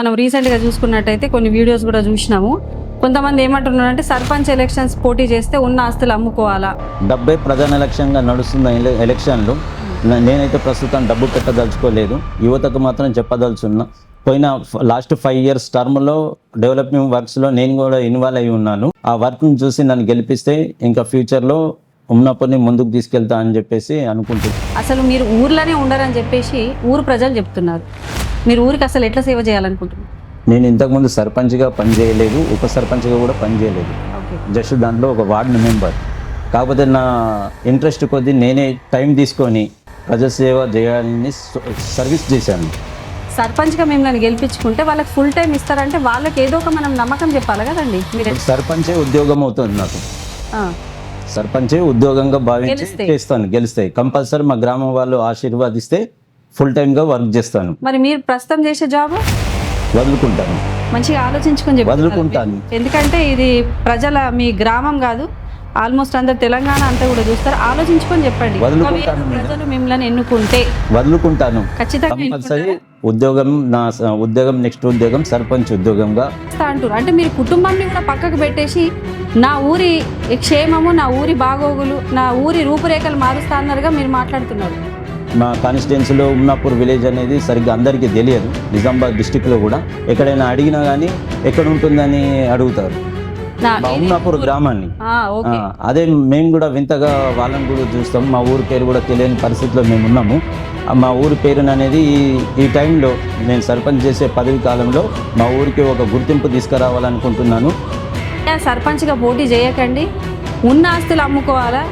మనం రీసెంట్గా చూసుకున్నట్టయితే కొన్ని వీడియోస్ కూడా చూసినాము. కొంతమంది ఏమంటున్నారంటే సర్పంచ్ ఎలక్షన్స్ పోటీ చేస్తే ఉన్న ఆస్తులు అమ్ముకోవాలా? డబ్బే ప్రధాన లక్ష్యంగా నడుస్తున్న ఎల- ఎలక్షన్లు నేనైతే ప్రస్తుతం డబ్బు పెట్టదలుచుకోలేదు. యువతకు మాత్రం చెప్పదలుచున్నా. పోయిన లాస్ట్ ఫైవ్ ఇయర్స్ టర్మ్లో డెవలప్మెంట్ వర్క్స్లో నేను కూడా ఇన్వాల్వ్ అయి ఉన్నాను. ఆ వర్క్ని చూసి నన్ను గెలిపిస్తే ఇంకా ఫ్యూచర్లో ఉన్నప్పటిని ముందుకు తీసుకెళ్తా అని చెప్పేసి అనుకుంటున్నాను అసలు మీరు ఊర్లోనే ఉండరని చెప్పేసి ఊరు ప్రజలు చెప్తున్నారు. మీరు ఊరికి అసలు ఎట్లా సేవ చేయాలనుకుంటున్నారు? నేను ఇంతకుముందు సర్పంచ్గా పనిచేయలేదు ఉప సర్పంచ్గా కూడా పనిచేయలేదు జస్ట్ దాంట్లో ఒక వార్డ్ మెంబర్. కాకపోతే నా ఇంట్రెస్ట్ కొద్దీ నేనే టైం తీసుకొని ప్రజాసేవ చేయాలని సర్వీస్ చేశాను. సర్పంచ్గా మిమ్మల్ని గెలిపించుకుంటే వాళ్ళకి ఫుల్ టైం ఇస్తారంటే వాళ్ళకి ఏదో ఒక మనం నమ్మకం చెప్పాలి కదండి. మీరు సర్పంచే ఉద్యోగం అవుతుంది నాకు. సర్పంచే ఉద్యోగంగా భావించి. చేస్తాను గెలుస్తాయి కంపల్సరీ మా గ్రామం వాళ్ళు ఆశీర్వాదిస్తే ఫుల్ టైంగా వర్క్ చేస్తాను. మరి మీరు ప్రస్తుతం చేసే జాబ్? వదులుకుంటాను. మంచిగా ఆలోచించుకొని వదులుకుంటాను. ఎందుకంటే ఇది ప్రజల మీ గ్రామం కాదు. ఆల్మోస్ట్ అందరు తెలంగాణ అంతా కూడా చూస్తారు. ఆలోచించుకొని చెప్పండి. వదులుకుంటాను ప్రజలు మిమ్మల్ని ఎన్నుకుంటే వదులుకుంటాను. ఖచ్చితంగా ఉద్యోగం నా ఉద్యోగం నెక్స్ట్ ఉద్యోగం సర్పంచ్ ఉద్యోగంగా. అంటారు అంటే మీరు కుటుంబాన్ని కూడా పక్కకు పెట్టేసి నా ఊరి క్షేమము నా ఊరి బాగోగులు నా ఊరి రూపురేఖలు మారుస్తా అన్నారుగా మీరు మాట్లాడుతున్నారు. మా కాన్స్టిట్యున్సీలో ఉమ్నాపూర్ విలేజ్ అనేది సరిగ్గా అందరికీ తెలియదు. నిజామాబాద్ డిస్టిక్లో కూడా. ఎక్కడైనా అడిగినా కానీ ఎక్కడ ఉంటుందని అడుగుతారు. ఉమ్నాపూర్ గ్రామాన్ని. అదే మేము కూడా వింతగా వాళ్ళని కూడా చూస్తాం. మా ఊరి పేరు కూడా తెలియని పరిస్థితిలో మేము ఉన్నాము. మా ఊరి పేరుని అనేది ఈ ఈ టైంలో నేను సర్పంచ్ చేసే పదవి కాలంలో మా ఊరికి ఒక గుర్తింపు తీసుకురావాలనుకుంటున్నాను. సర్పంచ్గా పోటీ చేయకండి. ఉన్న ఆస్తులు అమ్ముకోవాలా?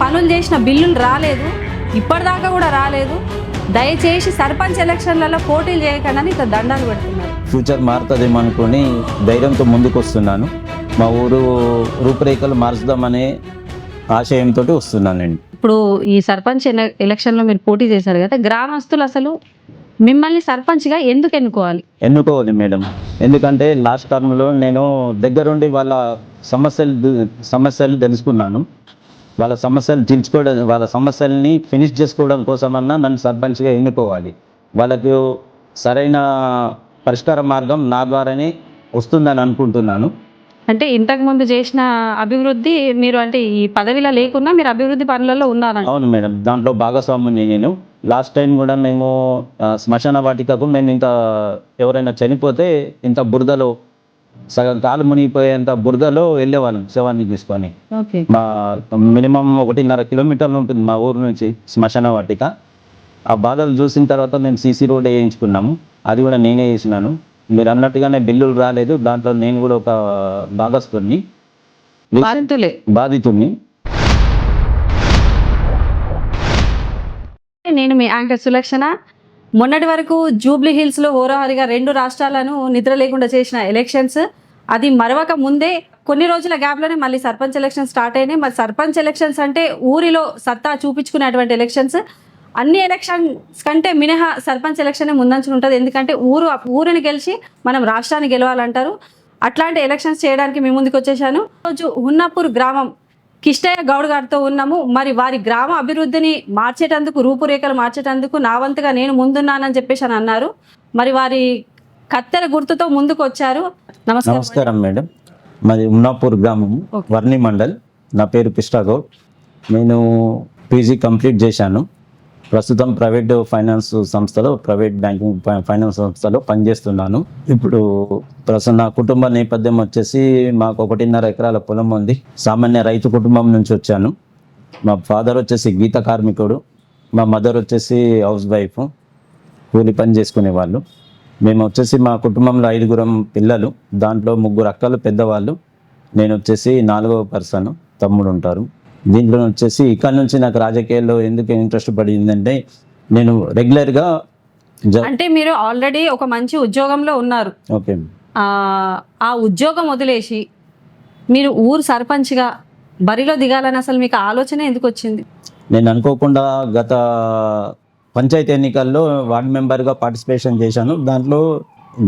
పనులు చేసిన బిల్లులు రాలేదు. ఇప్పటిదాకా కూడా రాలేదు. దయచేసి సర్పంచ్ ఎలక్షన్లలో పోటీలు చేయకండి అని ఇంత దండాలు పెడుతున్నారు. ఫ్యూచర్ మారుతుందేమో అనుకుని ధైర్యంతో ముందుకు వస్తున్నాను మా ఊరు రూపురేఖలు మార్చుదామనే ఆశయంతో వస్తున్నానండి ఇప్పుడు ఈ సర్పంచ్ ఎల- ఎలక్షన్లో మీరు పోటీ చేశారు కదా గ్రామస్తులు అసలు మిమ్మల్ని సర్పంచ్గా ఎందుకు ఎన్నుకోవాలి? ఎన్నుకోవాలి మేడం. ఎందుకంటే లాస్ట్ టర్మ్లో నేను దగ్గరుండి వాళ్ళ సమస్యలు సమస్యలు తెలుసుకున్నాను. వాళ్ళ సమస్యలు తీర్చుకోవడం వాళ్ళ సమస్యల్ని ఫినిష్ చేసుకోవడం కోసమన్నా నన్ను సర్పంచ్గా ఎన్నుకోవాలి. వాళ్ళకు సరైన పరిష్కార మార్గం నా ద్వారానే వస్తుందని అనుకుంటున్నాను. అంటే ఇంతకు ముందు చేసిన అభివృద్ధి మీరు అంటే ఈ పదవిలో లేకున్నా మీరు అభివృద్ధి పనులలో ఉన్నారంట. అవును మేడం దాంట్లో భాగస్వామిని నేను. లాస్ట్ టైం కూడా మేము శ్మశాన వాటికకు మేము ఇంత ఎవరైనా చనిపోతే ఇంత బురదలో సగం కాలు మునిగిపోయేంత బురదలో వెళ్ళేవాళ్ళం శవాన్ని తీసుకొని. మా మినిమం ఒకటిన్నర కిలోమీటర్లు ఉంటుంది మా ఊరు నుంచి శ్మశాన వాటిక. ఆ బాధలు చూసిన తర్వాత మేము సీసీ రోడ్ వేయించుకున్నాము. అది కూడా నేనే వేసినాను. మీరు అన్నట్టుగానే బిల్లులు రాలేదు. దాంట్లో నేను కూడా ఒక భాగస్తుని బాధితుని నేను మీ యాంకర్ సులక్షణ. మొన్నటి వరకు జూబ్లీ హిల్స్లో ఓరహరిగా రెండు రాష్ట్రాలను నిద్ర లేకుండా చేసిన ఎలక్షన్స్ అది మరవక ముందే కొన్ని రోజుల గ్యాప్లోనే మళ్ళీ సర్పంచ్ ఎలక్షన్ స్టార్ట్ అయినాయి. మరి సర్పంచ్ ఎలక్షన్స్ అంటే ఊరిలో సత్తా చూపించుకునేటువంటి ఎలక్షన్స్. అన్ని ఎలక్షన్స్ కంటే మినహా సర్పంచ్ ఎలక్షన్ ముందంచుని ఉంటుంది. ఎందుకంటే ఊరు ఊరిని గెలిచి మనం రాష్ట్రాన్ని గెలవాలంటారు. అట్లాంటి ఎలక్షన్స్ చేయడానికి మీ ముందుకు వచ్చేసాను. రోజు ఉన్నపూర్ గ్రామం కిష్టయ్య గౌడ్ గారితో ఉన్నాము. మరి వారి గ్రామ అభివృద్ధిని మార్చేటందుకు రూపురేఖలు మార్చేటందుకు నా వంతుగా నేను ముందున్నానని చెప్పేసి అని అన్నారు. మరి వారి కత్తెర గుర్తుతో ముందుకు వచ్చారు నమస్కారం నమస్కారం మేడం. మాది ఉమ్నాపూర్ గ్రామం. వర్ణి మండల్. నా పేరు పిష్టాగౌడ్ నేను పీజీ కంప్లీట్ చేశాను. ప్రస్తుతం ప్రైవేట్ ఫైనాన్స్ సంస్థలో ప్రైవేట్ బ్యాంకింగ్ ఫై- ఫైనాన్స్ సంస్థలో పనిచేస్తున్నాను. ఇప్పుడు ప్రస్తుతం నా కుటుంబ నేపథ్యం వచ్చేసి మాకు ఒకటిన్నర ఎకరాల పొలం ఉంది. సామాన్య రైతు కుటుంబం నుంచి వచ్చాను. మా ఫాదర్ వచ్చేసి గీత కార్మికుడు. మా మదర్ వచ్చేసి హౌస్ వైఫ్. కూలి పని చేసుకునే వాళ్ళు మేము వచ్చేసి మా కుటుంబంలో ఐదుగురం పిల్లలు. దాంట్లో ముగ్గురు అక్కలు పెద్దవాళ్ళు. నేను వచ్చేసి నాలుగవ పర్సన్. తమ్ముడు ఉంటారు. దీంట్లో వచ్చేసి ఇక్కడ నుంచి నాకు రాజకీయాల్లో ఎందుకు ఇంట్రెస్ట్ పడిందంటే నేను రెగ్యులర్గా అంటే మీరు ఆల్రెడీ ఒక మంచి ఉద్యోగంలో ఉన్నారు. ఓకే. ఆ ఉద్యోగం వదిలేసి మీరు ఊరు సర్పంచ్గా బరిలో దిగాలని అసలు మీకు ఆలోచన ఎందుకు వచ్చింది? నేను అనుకోకుండా గత పంచాయతీ ఎన్నికల్లో వార్డ్ మెంబర్గా పార్టిసిపేషన్ చేశాను. దాంట్లో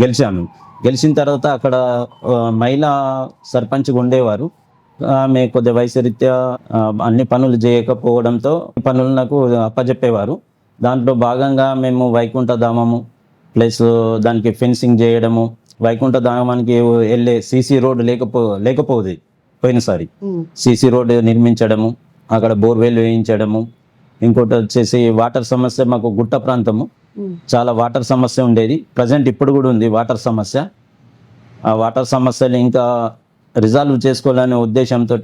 గెలిచాను. గెలిచిన తర్వాత అక్కడ మహిళా సర్పంచ్గా ఉండేవారు. ఆమె కొద్ది వయసు రీత్యా ఆ, అన్ని పనులు చేయకపోవడంతో పనులు నాకు అప్పచెప్పేవారు దాంట్లో భాగంగా మేము వైకుంఠ ధామము ప్లస్ దానికి ఫెన్సింగ్ చేయడము వైకుంఠ ధామానికి వెళ్ళే సీసీ రోడ్ లేకపో లేకపోదు పోయినసారి. సీసీ రోడ్ నిర్మించడము అక్కడ బోర్వెల్ వేయించడము ఇంకోటి వచ్చేసి వాటర్ సమస్య మాకు గుట్ట ప్రాంతము. చాలా వాటర్ సమస్య ఉండేది. ప్రజెంట్ ఇప్పుడు కూడా ఉంది వాటర్ సమస్య. ఆ వాటర్ సమస్యలు ఇంకా రిజాల్వ్ చేసుకోవాలనే ఉద్దేశంతో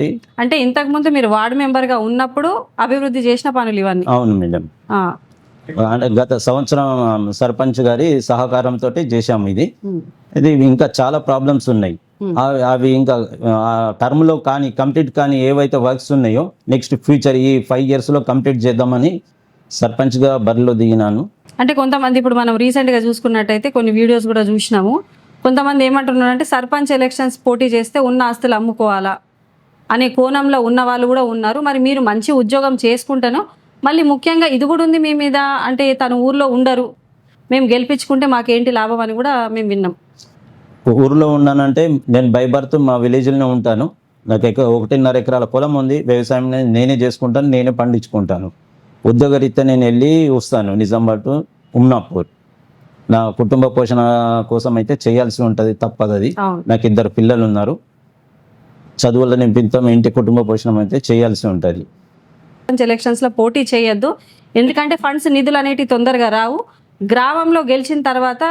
అంటే ఇంతకు ముందు మీరు వార్డు మెంబర్గా ఉన్నప్పుడు అభివృద్ధి చేసిన పనులు ఇవన్నీ. అవును మేడం. గత సంవత్సరం సర్పంచ్ గారి సహకారంతో చేశాము ఇది. ఇది ఇంకా చాలా ప్రాబ్లమ్స్ ఉన్నాయి. అవి అవి ఇంకా టర్మ్లో కానీ కంప్లీట్ కానీ ఏవైతే వర్క్స్ ఉన్నాయో నెక్స్ట్ ఫ్యూచర్ ఈ ఫైవ్ ఇయర్స్లో కంప్లీట్ చేద్దామని సర్పంచ్గా బరిలో దిగినాను. అంటే కొంతమంది ఇప్పుడు మనం రీసెంట్గా చూసుకున్నట్టయితే కొన్ని వీడియోస్ కూడా చూసినాము. కొంతమంది ఏమంటున్నారంటే సర్పంచ్ ఎలక్షన్స్ పోటీ చేస్తే ఉన్న ఆస్తులు అమ్ముకోవాలా? అనే కోణంలో ఉన్న వాళ్ళు కూడా ఉన్నారు. మరి మీరు మంచి ఉద్యోగం చేసుకుంటాను మళ్ళీ ముఖ్యంగా ఇది కూడా ఉంది మీ మీద అంటే తను ఊర్లో ఉండరు. మేము గెలిపించుకుంటే మాకేంటి లాభం అని కూడా మేము విన్నాం. ఊర్లో ఉన్నానంటే నేను బై బర్త్ మా విలేజ్లోనే ఉంటాను. నాకు ఎక ఒకటిన్నర ఎకరాల పొలం ఉంది. వ్యవసాయం నేనే చేసుకుంటాను నేనే పండించుకుంటాను. ఉద్యోగరీత్యా నేను వెళ్ళి వస్తాను నిజామాబాద్ ఉమ్నాపూర్. నా కుటుంబ పోషణ కోసం అయితే చేయాల్సి ఉంటుంది తప్పదు అది నాకు ఇద్దరు పిల్లలు ఉన్నారు చదువుల నిమిత్తం ఇంటి కుటుంబ పోషణ అయితే చేయాల్సి ఉంటుంది. సర్పంచ్ ఎలక్షన్స్లో పోటీ చేయొద్దు. ఎందుకంటే ఫండ్స్ నిధులు అనేటివి తొందరగా రావు. గ్రామంలో గెలిచిన తర్వాత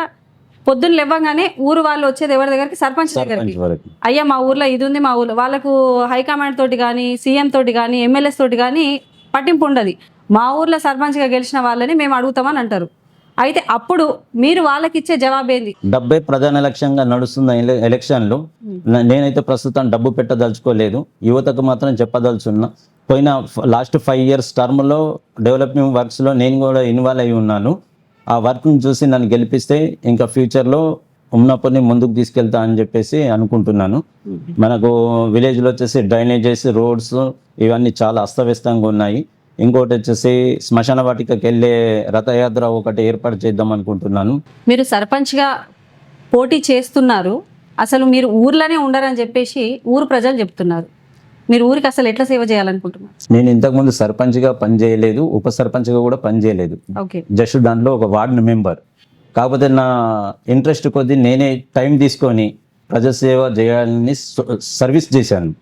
పొద్దున్న లేవగానే ఊరు వాళ్ళు వచ్చేది ఎవరి దగ్గరికి? సర్పంచ్ దగ్గరికి. అయ్యా మా ఊర్లో ఇది ఉంది మా ఊర్లో. వాళ్ళకు హైకమాండ్ తోటి కానీ సీఎం తోటి కానీ ఎమ్మెల్యేస్ తోటి కానీ పట్టింపు ఉండదు. మా ఊర్లో సర్పంచ్గా గెలిచిన వాళ్ళని మేము అడుగుతామని అంటారు. అయితే అప్పుడు మీరు వాళ్ళకి ఇచ్చే జవాబు ఏంది డబ్బే ప్రధాన లక్ష్యంగా నడుస్తున్న ఎల- ఎలక్షన్లు. న- నేనైతే ప్రస్తుతం డబ్బు పెట్టదలుచుకోలేదు. యువతకు మాత్రం చెప్పదలుచున్నా పోయిన లాస్ట్ ఫైవ్ ఇయర్స్ టర్మ్లో డెవలపింగ్ వర్క్స్లో నేను కూడా ఇన్వాల్వ్ అయి ఉన్నాను. ఆ వర్క్ని చూసి నన్ను గెలిపిస్తే ఇంకా ఫ్యూచర్లో ఉన్నప్పటిని ముందుకు తీసుకెళ్తా అని చెప్పేసి అనుకుంటున్నాను. మనకు విలేజ్లో వచ్చేసి డ్రైనేజెస్ రోడ్స్ ఇవన్నీ చాలా అస్తవ్యస్తంగా ఉన్నాయి. ఇంకోటి వచ్చేసి శ్మశాన వాటికకి వెళ్ళే రథయాత్ర ఒకటి ఏర్పాటు చేద్దాం అనుకుంటున్నాను. మీరు సర్పంచ్గా పోటీ చేస్తున్నారు. అసలు మీరు ఊర్లోనే ఉండరని చెప్పేసి ఊరు ప్రజలు చెప్తున్నారు. మీరు ఊరికి అసలు ఎట్లా సేవ చేయాలనుకుంటున్నారు? నేను ఇంతకుముందు సర్పంచ్గా పనిచేయలేదు ఉప సర్పంచ్గా కూడా పనిచేయలేదు ఓకే. జస్ట్ దాంట్లో ఒక వార్డు మెంబర్. కాకపోతే నా ఇంట్రెస్ట్ కొద్దీ నేనే టైం తీసుకొని ప్రజాసేవ చేయాలని సర్వీస్ చేశాను.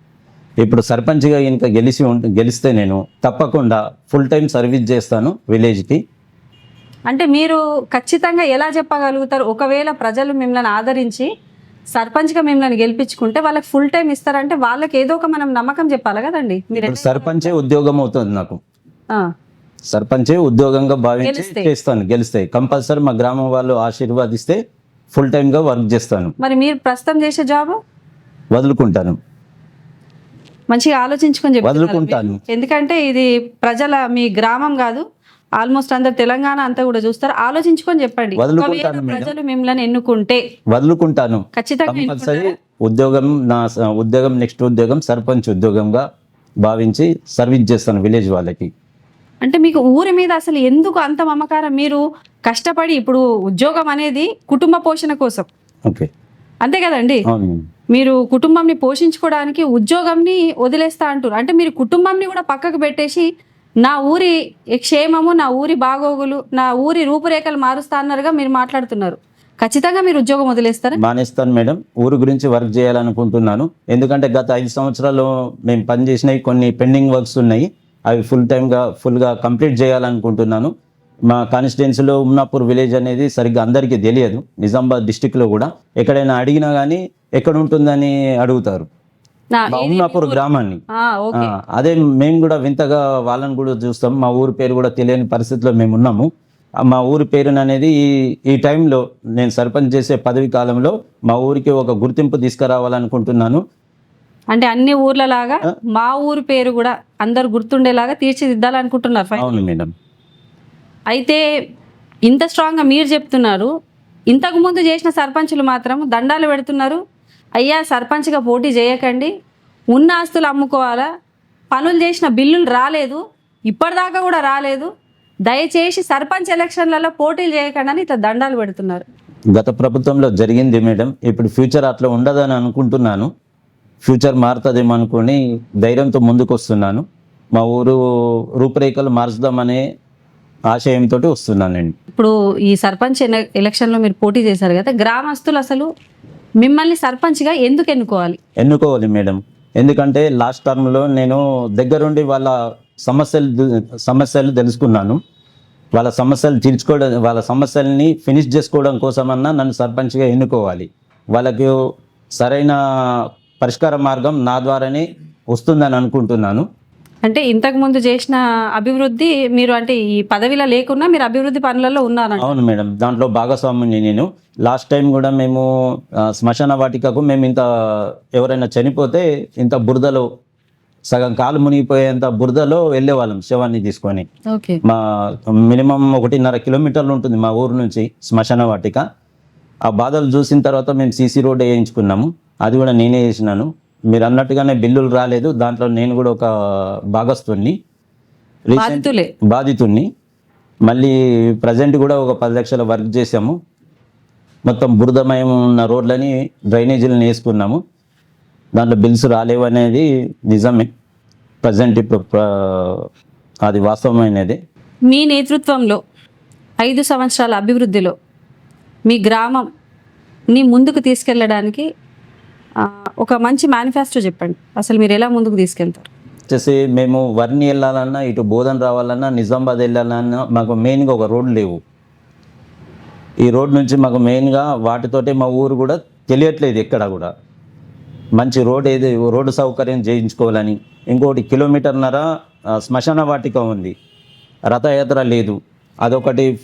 ఇప్పుడు సర్పంచ్గా ఇంకా గెలిచి ఉంట- గెలిస్తే నేను తప్పకుండా ఫుల్ టైం సర్వీస్ చేస్తాను విలేజ్కి అంటే మీరు ఖచ్చితంగా ఎలా చెప్పగలుగుతారు? ఒకవేళ ప్రజలు మిమ్మల్ని ఆదరించి సర్పంచ్గా మిమ్మల్ని గెలిపించుకుంటే వాళ్ళకి ఫుల్ టైం ఇస్తారంటే వాళ్ళకి ఏదో ఒక మనం నమ్మకం చెప్పాలి కదండి. మీరు సర్పంచే ఉద్యోగం అవుతుంది నాకు. సర్పంచే ఉద్యోగంగా భావించి. చేస్తాను గెలిస్తే. కంపల్సరీ మా గ్రామం వాళ్ళు ఆశీర్వాదిస్తే ఫుల్ టైంగా వర్క్ చేస్తాను. మరి మీరు ప్రస్తుతం చేసే జాబ్? వదులుకుంటాను. మంచిగా ఆలోచించుకొని. మీరు. ఎందుకంటే ఇది ప్రజల మీ గ్రామం కాదు ఆల్మోస్ట్ అందరు తెలంగాణ అంతా కూడా చూస్తారు ఆలోచించుకొని చెప్పండి. ప్రజలు మిమ్మల్ని ఎన్నుకుంటే వదులుకుంటాను ఖచ్చితంగా? ఉద్యోగం నా ఉద్యోగం నెక్స్ట్ ఉద్యోగం సర్పంచ్ ఉద్యోగంగా భావించి సర్వీస్ చేస్తాను విలేజ్ వాళ్ళకి అంటే మీకు ఊరి మీద అసలు ఎందుకు అంత మమకారం మీరు కష్టపడి ఇప్పుడు ఉద్యోగం అనేది కుటుంబ పోషణ కోసం ఓకే అంతే కదండి. మీరు కుటుంబంని పోషించుకోవడానికి ఉద్యోగంని వదిలేస్తా అంటారు. అంటే మీరు కుటుంబంని కూడా పక్కకు పెట్టేసి నా ఊరి క్షేమము నా ఊరి బాగోగులు నా ఊరి రూపురేఖలు మారుస్తా అన్నారుగా మీరు మాట్లాడుతున్నారు. ఖచ్చితంగా మీరు ఉద్యోగం వదిలేస్తారా? మానేస్తాను మేడం. ఊరు గురించి వర్క్ చేయాలనుకుంటున్నాను. ఎందుకంటే గత ఐదు సంవత్సరాలు మేము పనిచేసినవి కొన్ని పెండింగ్ వర్క్స్ ఉన్నాయి. అవి ఫుల్ టైమ్గా ఫుల్గా కంప్లీట్ చేయాలనుకుంటున్నాను. మా కాన్స్టిట్యున్సీలో ఉమ్నాపూర్ విలేజ్ అనేది సరిగ్గా అందరికీ తెలియదు. నిజామాబాద్ డిస్టిక్లో కూడా. ఎక్కడైనా అడిగినా కానీ ఎక్కడ ఉంటుందని అడుగుతారు ఊరు? గ్రామాన్ని. అదే మేము కూడా వింతగా వాళ్ళని కూడా చూస్తాం. మా ఊరి పేరు కూడా తెలియని పరిస్థితిలో మేము ఉన్నాము. మా ఊరి పేరుని అనేది ఈ ఈ టైంలో నేను సర్పంచ్ చేసే పదవి కాలంలో మా ఊరికి ఒక గుర్తింపు తీసుకురావాలనుకుంటున్నాను. అంటే అన్ని ఊర్లలాగా మా ఊరి పేరు కూడా అందరు గుర్తుండేలాగా తీర్చిదిద్దాలనుకుంటున్నారు అవును మేడం. అయితే ఇంత స్ట్రాంగ్గా మీరు చెప్తున్నారు. ఇంతకు ముందు చేసిన సర్పంచులు మాత్రం దండాలు పెడుతున్నారు. అయ్యా సర్పంచ్గా పోటీ చేయకండి. ఉన్న ఆస్తులు అమ్ముకోవాలా? పనులు చేసిన బిల్లులు రాలేదు. ఇప్పటిదాకా కూడా రాలేదు. దయచేసి సర్పంచ్ ఎలక్షన్లలో పోటీలు చేయకండి అని ఇట్లా దండాలు పెడుతున్నారు. గత ప్రభుత్వంలో జరిగింది మేడం. ఇప్పుడు ఫ్యూచర్ అట్లా ఉండదని అనుకుంటున్నాను. ఫ్యూచర్ మారుతుందేమో అనుకుని ధైర్యంతో ముందుకు వస్తున్నాను మా ఊరు రూపురేఖలు మార్చుదామనే ఆశయంతో వస్తున్నానండి. ఇప్పుడు ఈ సర్పంచ్ ఎలక్షన్లో మీరు పోటీ చేశారు కదా గ్రామస్తులు అసలు మిమ్మల్ని సర్పంచ్గా ఎందుకు ఎన్నుకోవాలి? ఎన్నుకోవాలి మేడం. ఎందుకంటే లాస్ట్ టర్మ్లో నేను దగ్గరుండి వాళ్ళ సమస్యలు సమస్యలు తెలుసుకున్నాను. వాళ్ళ సమస్యలు తీర్చుకోవడం వాళ్ళ సమస్యల్ని ఫినిష్ చేసుకోవడం కోసమన్నా నన్ను సర్పంచ్గా ఎన్నుకోవాలి. వాళ్ళకు సరైన పరిష్కార మార్గం నా ద్వారానే వస్తుందని అనుకుంటున్నాను. అంటే ఇంతకు ముందు చేసిన అభివృద్ధి మీరు అంటే ఈ పదవిలో లేకున్నా మీరు అభివృద్ధి పనులలో ఉన్నారంట. అవును మేడం దాంట్లో భాగస్వామిని నేను. లాస్ట్ టైం కూడా మేము శ్మశాన వాటికకు మేము ఇంత ఎవరైనా చనిపోతే ఇంత బురదలో సగం కాలు మునిగిపోయేంత బురదలో వెళ్ళేవాళ్ళం శవాన్ని తీసుకొని. మా మినిమం ఒకటిన్నర కిలోమీటర్లు ఉంటుంది మా ఊరు నుంచి శ్మశాన వాటిక. ఆ బాధలు చూసిన తర్వాత మేము సీసీ రోడ్ వేయించుకున్నాము. అది కూడా నేనే చేసినాను. మీరు అన్నట్టుగానే బిల్లులు రాలేదు. దాంట్లో నేను కూడా ఒక భాగస్తుని బాధితుణ్ణి. మళ్ళీ ప్రజెంట్ కూడా ఒక పది లక్షల వర్క్ చేసాము మొత్తం బురదమయం ఉన్న రోడ్లని డ్రైనేజీలను వేసుకున్నాము. దాంట్లో బిల్స్ రాలేవు అనేది నిజమే. ప్రజెంట్ ఇప్పుడు అది వాస్తవమైనది. మీ నేతృత్వంలో ఐదు సంవత్సరాల అభివృద్ధిలో మీ గ్రామం ని ముందుకు తీసుకెళ్ళడానికి ఒక మంచి మేనిఫెస్టో చెప్పండి. అసలు మీరు ఎలా ముందుకు తీసుకెళ్తారు? వచ్చేసి మేము వర్ని వెళ్ళాలన్నా ఇటు బోధన రావాలన్నా నిజామాబాద్ వెళ్ళాలన్నా మాకు మెయిన్గా ఒక రోడ్డు లేవు. ఈ రోడ్ నుంచి మాకు మెయిన్గా వాటితోటి మా ఊరు కూడా తెలియట్లేదు ఎక్కడ కూడా. మంచి రోడ్ ఏది రోడ్డు సౌకర్యం చేయించుకోవాలని. ఇంకోటి కిలోమీటర్న్నర శ్మశాన వాటిక ఉంది. రథయాత్ర లేదు. అదొకటి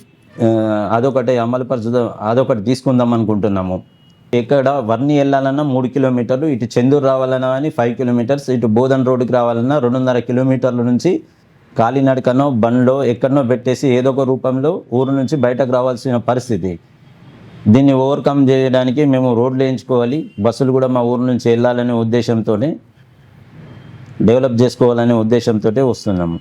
అదొకటి అమలుపరచు అదొకటి తీసుకుందాం అనుకుంటున్నాము. ఇక్కడ వర్ని వెళ్ళాలన్నా మూడు కిలోమీటర్లు ఇటు చెందూరు రావాలన్నా కానీ ఫైవ్ కిలోమీటర్స్ ఇటు బోధన్ రోడ్డుకి రావాలన్నా రెండున్నర కిలోమీటర్ల నుంచి కాలినడకనో బండ్లో ఎక్కడనో పెట్టేసి ఏదో ఒక రూపంలో ఊరు నుంచి బయటకు రావాల్సిన పరిస్థితి. దీన్ని ఓవర్కమ్ చేయడానికి మేము రోడ్లు వేయించుకోవాలి. బస్సులు కూడా మా ఊరు నుంచి వెళ్ళాలనే ఉద్దేశంతోనే డెవలప్ చేసుకోవాలనే ఉద్దేశంతో వస్తున్నాము.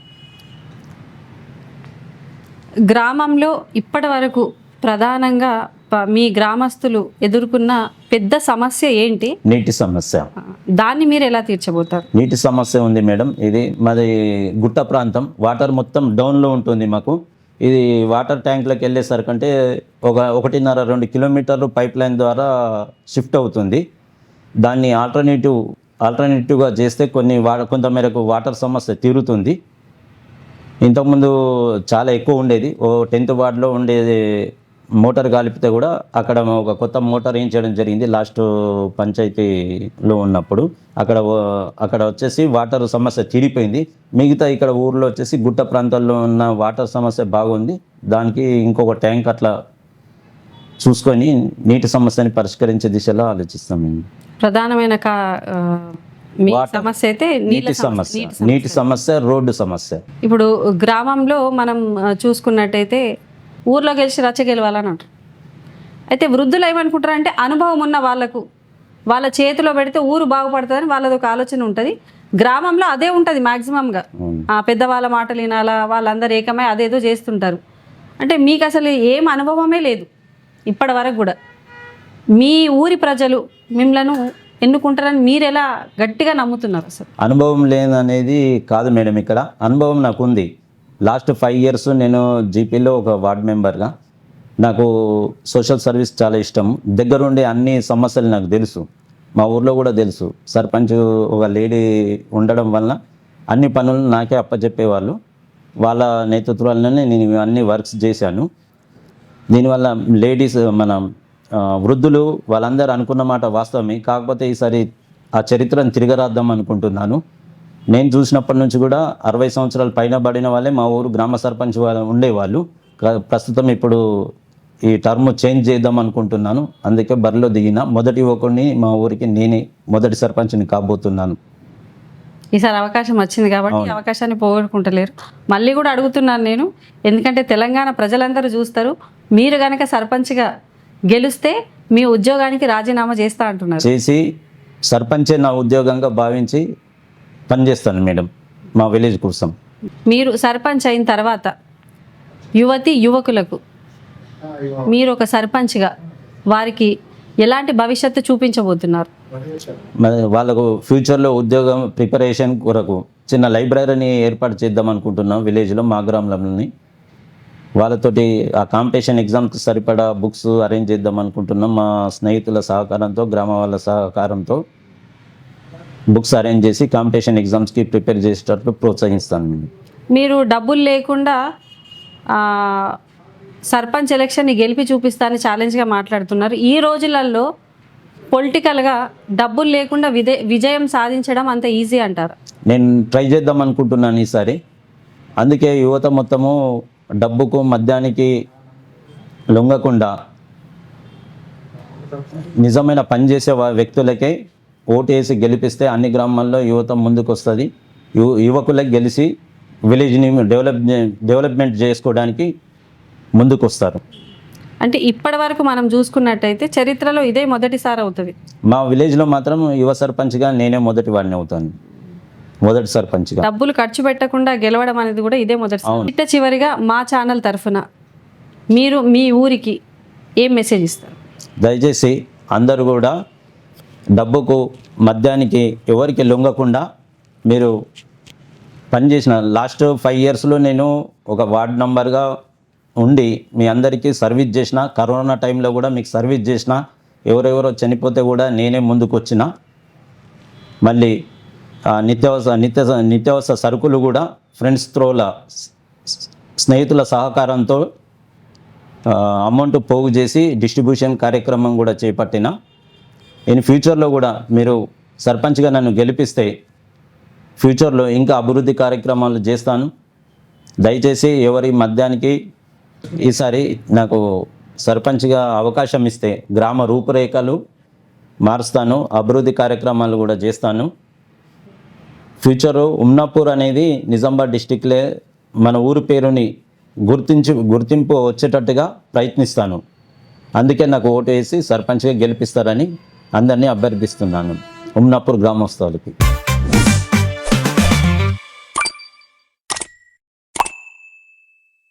గ్రామంలో ఇప్పటి వరకు ప్రధానంగా మీ గ్రామస్తులు ఎదుర్కొన్న పెద్ద సమస్య ఏంటి? నీటి సమస్య. దాన్ని మీరు ఎలా తీర్చబోతారు? నీటి సమస్య ఉంది మేడం. ఇది మాది గుట్ట ప్రాంతం. వాటర్ మొత్తం డౌన్లో ఉంటుంది మాకు. ఇది వాటర్ ట్యాంక్లోకి వెళ్ళేసరికి అంటే ఒక ఒకటిన్నర రెండు కిలోమీటర్లు పైప్ లైన్ ద్వారా షిఫ్ట్ అవుతుంది. దాన్ని ఆల్టర్నేటివ్ ఆల్టర్నేటివ్గా చేస్తే కొన్ని వా కొంత మేరకు వాటర్ సమస్య తీరుతుంది. ఇంతకుముందు చాలా ఎక్కువ ఉండేది. ఓ టెన్త్ వార్డులో ఉండేది మోటార్ కలిపితే కూడా అక్కడ ఒక కొత్త మోటార్ వేయించడం జరిగింది లాస్ట్ పంచాయతీలో ఉన్నప్పుడు. అక్కడ అక్కడ వచ్చేసి వాటర్ సమస్య తీరిపోయింది. మిగతా ఇక్కడ ఊర్లో వచ్చేసి గుట్ట ప్రాంతాల్లో ఉన్న వాటర్ సమస్య బాగుంది. దానికి ఇంకొక ట్యాంక్ అట్లా చూసుకొని నీటి సమస్యని పరిష్కరించే దిశలో ఆలోచిస్తాం మేము. ప్రధానమైన. సమస్య అయితే నీటి సమస్య నీటి సమస్య. రోడ్డు సమస్య. ఇప్పుడు గ్రామంలో మనం చూసుకున్నట్టయితే ఊర్లో గెలిచి రచ్చ గెలవాలని అంటారు. అయితే వృద్ధులు ఏమనుకుంటారంటే అనుభవం ఉన్న వాళ్ళకు వాళ్ళ చేతిలో పెడితే ఊరు బాగుపడుతుందని వాళ్ళది ఒక ఆలోచన ఉంటుంది. గ్రామంలో అదే ఉంటుంది మ్యాక్సిమంగా. ఆ పెద్దవాళ్ళ మాటలు వినాలా వాళ్ళందరూ ఏకమై అదేదో చేస్తుంటారు. అంటే మీకు అసలు ఏం అనుభవమే లేదు ఇప్పటి వరకు కూడా. మీ ఊరి ప్రజలు మిమ్మలను ఎన్నుకుంటారని మీరు ఎలా గట్టిగా నమ్ముతున్నారు అసలు? అనుభవం లేదనేది కాదు మేడం ఇక్కడ. అనుభవం నాకు ఉంది లాస్ట్ ఫైవ్ ఇయర్స్ నేను జీపీలో ఒక వార్డ్ మెంబర్గా. నాకు సోషల్ సర్వీస్ చాలా ఇష్టం. దగ్గరుండే అన్ని సమస్యలు నాకు తెలుసు. మా ఊర్లో కూడా తెలుసు. సర్పంచ్ ఒక లేడీ ఉండడం వల్ల అన్ని పనులు నాకే అప్పచెప్పేవాళ్ళు వాళ్ళ నేతృత్వాలనే నేను అన్ని వర్క్స్ చేశాను. దీనివల్ల లేడీస్ మన వృద్ధులు వాళ్ళందరూ అనుకున్న మాట వాస్తవమే. కాకపోతే ఈసారి ఆ చరిత్రను తిరగరాద్దాం అనుకుంటున్నాను. నేను చూసినప్పటి నుంచి కూడా అరవై సంవత్సరాల పైన పడిన వాళ్ళే మా ఊరు గ్రామ సర్పంచ్ వాళ్ళు ఉండేవాళ్ళు. ప్రస్తుతం ఇప్పుడు ఈ టర్మ్ చేంజ్ చేద్దాం అనుకుంటున్నాను. అందుకే బరిలో దిగిన. మొదటి యువకుడిని మా ఊరికి నేనే మొదటి సర్పంచ్ని కాబోతున్నాను. ఈసారి అవకాశం వచ్చింది కాబట్టి అవకాశాన్ని పోగొట్టుకుంటలేరు. మళ్ళీ కూడా అడుగుతున్నాను నేను. ఎందుకంటే తెలంగాణ ప్రజలందరూ చూస్తారు. మీరు కనుక సర్పంచ్గా గెలిస్తే మీ ఉద్యోగానికి రాజీనామా చేస్తా అంటున్నారు. చేసి సర్పంచే నా ఉద్యోగంగా భావించి పనిచేస్తాను మేడం మా విలేజ్ కోసం. మీరు సర్పంచ్ అయిన తర్వాత యువతి యువకులకు మీరు ఒక సర్పంచ్గా వారికి ఎలాంటి భవిష్యత్తు చూపించబోతున్నారు? వాళ్ళకు ఫ్యూచర్లో ఉద్యోగం ప్రిపరేషన్ కొరకు చిన్న లైబ్రరీని ఏర్పాటు చేద్దాం అనుకుంటున్నాం విలేజ్లో మా గ్రామంలోని. వాళ్ళతోటి ఆ కాంపిటీషన్ ఎగ్జామ్కి సరిపడా బుక్స్ అరేంజ్ చేద్దాం అనుకుంటున్నాం మా స్నేహితుల సహకారంతో గ్రామ వాళ్ళ సహకారంతో. బుక్స్ అరేంజ్ చేసి కాంపిటీషన్ ఎగ్జామ్స్కి ప్రిపేర్ చేసేటట్లు ప్రోత్సహిస్తాను నేను. మీరు డబ్బులు లేకుండా సర్పంచ్ ఎలక్షన్ని గెలిపి చూపిస్తానని ఛాలెంజ్గా మాట్లాడుతున్నారు. ఈ రోజులలో పొలిటికల్గా డబ్బులు లేకుండా విదే విజయం సాధించడం అంత ఈజీ అంటారు? నేను ట్రై చేద్దాం అనుకుంటున్నాను ఈసారి. అందుకే యువత మొత్తము డబ్బుకు మద్యానికి లొంగకుండా నిజమైన పని చేసే వా- వ్యక్తులకే ఓటు వేసి గెలిపిస్తే అన్ని గ్రామాల్లో యువత ముందుకు వస్తుంది యు యువకులకు గెలిచి విలేజ్ని డెవలప్ డెవలప్మెంట్ చేసుకోవడానికి ముందుకు వస్తారు అంటే ఇప్పటి వరకు మనం చూసుకున్నట్టయితే చరిత్రలో ఇదే మొదటిసారి అవుతుంది. మా విలేజ్లో మాత్రం యువ సర్పంచ్గా నేనే మొదటి వాడిని అవుతాను. మొదటి సర్పంచ్గా. డబ్బులు ఖర్చు పెట్టకుండా గెలవడం అనేది కూడా ఇదే మొదటిసారి. ఇట్ట చివరిగా మా ఛానల్ తరఫున మీరు మీ ఊరికి ఏం మెసేజ్ ఇస్తారు? దయచేసి అందరూ కూడా డబ్బుకు మద్యానికి ఎవరికి లొంగకుండా మీరు పనిచేసిన లాస్ట్ ఫైవ్ ఇయర్స్లో నేను ఒక వార్డ్ నెంబర్గా ఉండి మీ అందరికీ సర్వీస్ చేసిన కరోనా టైంలో కూడా మీకు సర్వీస్ చేసిన ఎవరెవరో చనిపోతే కూడా నేనే ముందుకు వచ్చిన మళ్ళీ నిత్యావసర నిత్య నిత్యావసర సరుకులు కూడా ఫ్రెండ్స్ త్రోల స్నేహితుల సహకారంతో అమౌంట్ పోగు చేసి డిస్ట్రిబ్యూషన్ కార్యక్రమం కూడా చేపట్టిన. ఇన్ ఫ్యూచర్లో కూడా మీరు సర్పంచ్గా నన్ను గెలిపిస్తే ఫ్యూచర్లో ఇంకా అభివృద్ధి కార్యక్రమాలు చేస్తాను. దయచేసి ఎవరి మధ్యానికి ఈసారి నాకు సర్పంచ్గా అవకాశం ఇస్తే గ్రామ రూపురేఖలు మారుస్తాను అభివృద్ధి కార్యక్రమాలు కూడా చేస్తాను. ఫ్యూచర్ ఉమ్నాపూర్ అనేది నిజామాబాద్ డిస్టిక్లే మన ఊరు పేరుని గుర్తించి గుర్తింపు వచ్చేటట్టుగా ప్రయత్నిస్తాను. అందుకే నాకు ఓటు వేసి సర్పంచ్గా గెలిపిస్తారని అందరినీ అభ్యర్థిస్తున్నాను. ఉమ్నాపూర్ గ్రామస్తులకి.